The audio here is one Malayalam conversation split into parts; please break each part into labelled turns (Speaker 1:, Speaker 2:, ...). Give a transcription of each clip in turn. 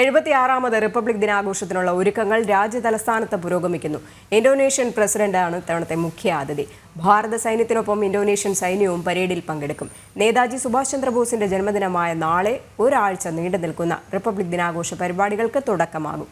Speaker 1: എഴുപത്തിയാറാമത് റിപ്പബ്ലിക് ദിനാഘോഷത്തിനുള്ള ഒരുക്കങ്ങൾ രാജ്യതലസ്ഥാനത്ത് പുരോഗമിക്കുന്നു. ഇന്തോനേഷ്യൻ പ്രസിഡന്റാണ് ഇത്തവണത്തെ മുഖ്യ അതിഥി ഭാരത സൈന്യത്തിനൊപ്പം ഇന്തോനേഷ്യൻ സൈന്യവും പരേഡിൽ പങ്കെടുക്കും. നേതാജി സുഭാഷ് ചന്ദ്രബോസിന്റെ ജന്മദിനമായ നാളെ ഒരാഴ്ച നീണ്ടു നിൽക്കുന്ന റിപ്പബ്ലിക് ദിനാഘോഷ പരിപാടികൾക്ക് തുടക്കമാകും.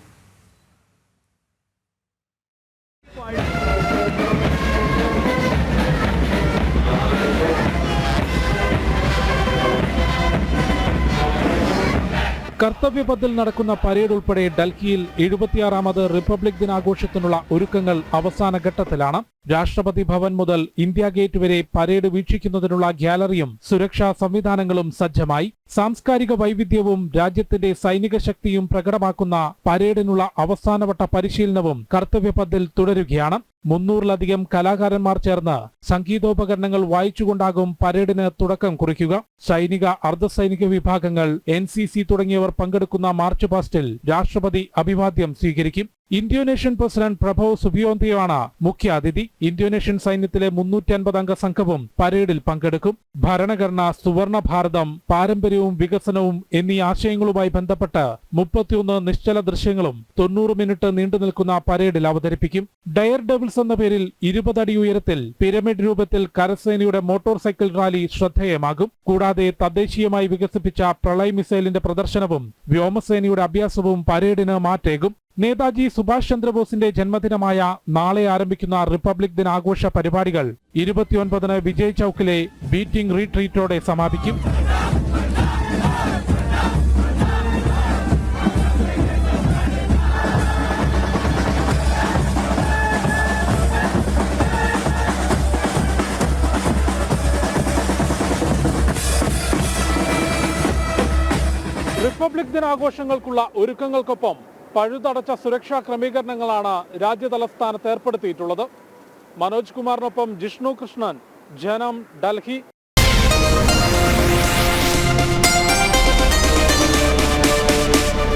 Speaker 2: കർത്തവ്യപഥിൽ നടക്കുന്ന പരേഡ് ഉൾപ്പെടെ ഡൽഹിയിൽ എഴുപത്തിയാറാമത് റിപ്പബ്ലിക് ദിനാഘോഷത്തിനുള്ള ഒരുക്കങ്ങൾ അവസാന ഘട്ടത്തിലാണ്. രാഷ്ട്രപതി ഭവൻ മുതൽ ഇന്ത്യ ഗേറ്റ് വരെ പരേഡ് വീക്ഷിക്കുന്നതിനുള്ള ഗ്യാലറിയും സുരക്ഷാ സംവിധാനങ്ങളും സജ്ജമായി. സാംസ്കാരിക വൈവിധ്യവും രാജ്യത്തിന്റെ സൈനിക ശക്തിയും പ്രകടമാക്കുന്ന പരേഡിനുള്ള അവസാനവട്ട പരിശീലനവും കർത്തവ്യപഥത്തിൽ തുടരുകയാണ്. മുന്നൂറിലധികം കലാകാരന്മാർ ചേർന്ന് സംഗീതോപകരണങ്ങൾ വായിച്ചുകൊണ്ടാകും പരേഡിന് തുടക്കം കുറിക്കുക. സൈനിക അർദ്ധസൈനിക വിഭാഗങ്ങൾ എൻ തുടങ്ങിയവർ പങ്കെടുക്കുന്ന മാർച്ച് പാസ്റ്റിൽ രാഷ്ട്രപതി അഭിവാദ്യം സ്വീകരിക്കും. ഇന്തോനേഷ്യൻ പ്രസിഡന്റ് പ്രഭവ് സുബിയോന്തിയാണ് മുഖ്യ അതിഥി ഇന്തോനേഷ്യൻ സൈന്യത്തിലെ മുന്നൂറ്റി അൻപത് അംഗ സംഘവും പരേഡിൽ പങ്കെടുക്കും. ഭരണഘടന സുവർണ ഭാരതം പാരമ്പര്യവും വികസനവും എന്നീ ആശയങ്ങളുമായി ബന്ധപ്പെട്ട് മുപ്പത്തിയൊന്ന് നിശ്ചല ദൃശ്യങ്ങളും തൊണ്ണൂറ് മിനിറ്റ് നീണ്ടു നിൽക്കുന്ന പരേഡിൽ അവതരിപ്പിക്കും. ഡയർ ഡെവിൾസ് എന്ന പേരിൽ ഇരുപതടി ഉയരത്തിൽ പിരമിഡ് രൂപത്തിൽ കരസേനയുടെ മോട്ടോർ സൈക്കിൾ റാലി ശ്രദ്ധേയമാകും. കൂടാതെ തദ്ദേശീയമായി വികസിപ്പിച്ച പ്രളയ മിസൈലിന്റെ പ്രദർശനവും വ്യോമസേനയുടെ അഭ്യാസവും പരേഡിന് മാറ്റേകും. നേതാജി സുഭാഷ് ചന്ദ്രബോസിന്റെ ജന്മദിനമായ നാളെ ആരംഭിക്കുന്ന റിപ്പബ്ലിക് ദിനാഘോഷ പരിപാടികൾ ഇരുപത്തിയൊൻപതിന് വിജയ് ചൌക്കിലെ ബീറ്റിംഗ് റീട്രീറ്റോടെ സമാപിക്കും. റിപ്പബ്ലിക് ദിനാഘോഷങ്ങൾക്കുള്ള ഒരുക്കങ്ങൾക്കൊപ്പം പഴുതടച്ച സുരക്ഷാ ക്രമീകരണങ്ങളാണ് രാജ്യതലസ്ഥാനത്ത് ഏർപ്പെടുത്തിയിട്ടുള്ളത്. മനോജ് കുമാറിനൊപ്പം ജിഷ്ണു കൃഷ്ണൻ ജനം ഡൽഹി.